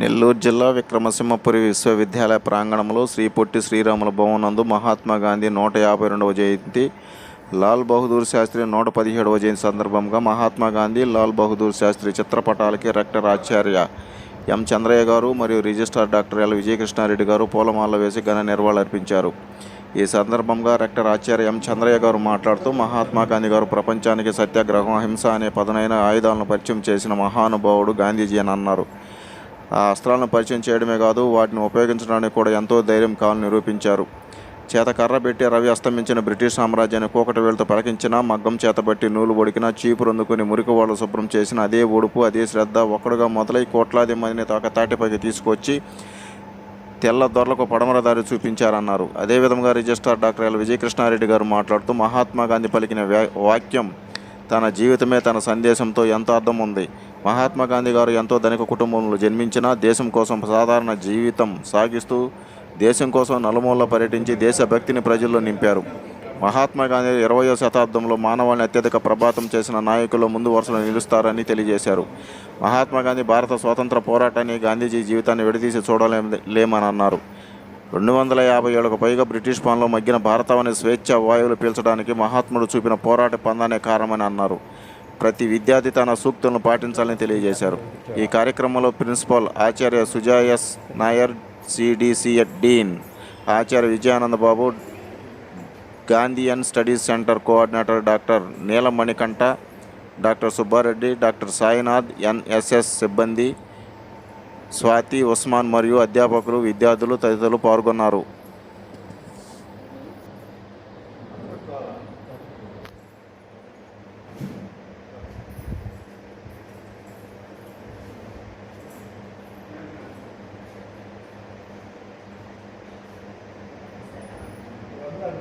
నెల్లూరు జిల్లా విక్రమసింహపురి విశ్వవిద్యాలయ ప్రాంగణంలో శ్రీ పొట్టి శ్రీరాముల భవనందు మహాత్మా గాంధీ నూట యాభై రెండవ జయంతి లాల్ బహదూర్ శాస్త్రి నూట పదిహేడవ జయంతి సందర్భంగా మహాత్మా గాంధీ లాల్ బహదూర్ శాస్త్రి చిత్రపటాలకి రెక్టర్ ఆచార్య ఎం చంద్రయ్య గారు మరియు రిజిస్ట్రార్ డాక్టర్ ఎల్ విజయకృష్ణారెడ్డి గారు పూలమాల వేసి ఘన నిర్వహణర్పించారు ఈ సందర్భంగా రెక్టర్ ఆచార్య ఎం చంద్రయ్య గారు మాట్లాడుతూ మహాత్మా గాంధీ గారు ప్రపంచానికి సత్యాగ్రహం హింస అనే పదనైన ఆయుధాలను పరిచయం చేసిన మహానుభావుడు గాంధీజీ అని అన్నారు. అస్త్రాలను పరిచయం చేయడమే కాదు వాటిని ఉపయోగించడానికి కూడా ఎంతో ధైర్యం కావాలని నిరూపించారు. చేత కర్ర పెట్టి రవి అస్తమించిన బ్రిటిష్ సామ్రాజ్యాన్ని కూకటి వేలతో పలకించిన మగ్గం చేతబట్టి నూలు ఒడికినా చీపురు అందుకుని మురికి వాళ్ళు శుభ్రం చేసిన అదే ఒడుపు అదే శ్రద్ధ ఒక్కడుగా మొదలై కోట్లాది మందిని తాక తాటిపైకి తీసుకొచ్చి తెల్ల దొరలకు పడమర దారి చూపించారన్నారు. అదేవిధంగా రిజిస్ట్రార్ డాక్టర్ ఎల్. విజయకృష్ణారెడ్డి గారు మాట్లాడుతూ మహాత్మా గాంధీ పలికిన వాక్యం తన జీవితమే తన సందేశంతో ఎంతో అర్థం ఉంది మహాత్మా గాంధీ గారు ఎంతో ధనిక కుటుంబంలో జన్మించినా దేశం కోసం సాధారణ జీవితం సాగిస్తూ దేశం కోసం నలుమూల పర్యటించి దేశభక్తిని ప్రజల్లో నింపారు. మహాత్మా గాంధీ ఇరవయో శతాబ్దంలో మానవాళిని అత్యధిక ప్రభాతం చేసిన నాయకుల్లో ముందు వరుసలో నిలుస్తారని తెలియజేశారు. మహాత్మా గాంధీ భారత స్వాతంత్ర పోరాటాన్ని గాంధీజీ జీవితాన్ని విడదీసి చూడలేమ లేమని అన్నారు రెండు వందల యాభై ఏళ్ళకు పైగా బ్రిటిష్ పాలనలో మగ్గిన భారతావని స్వేచ్ఛ వాయువులు పీల్చడానికి మహాత్ముడు చూపిన పోరాట పందానే కారణమని అన్నారు. ప్రతి విద్యార్థి తన సూక్తులను పాటించాలని తెలియజేశారు. ఈ కార్యక్రమంలో ప్రిన్సిపాల్ ఆచార్య సుజాయస్ నాయర్ సిడిసిఎట్ డీన్ ఆచార్య Vijayananda Babu Gandhian studies centre coordinator doctor Neelamanikantha doctor Subbareddy doctor Sainath NSS సిబ్బంది స్వాతి ఉస్మాన్ మరియు అధ్యాపకులు విద్యార్థులు తదితరులు పాల్గొన్నారు. Kan,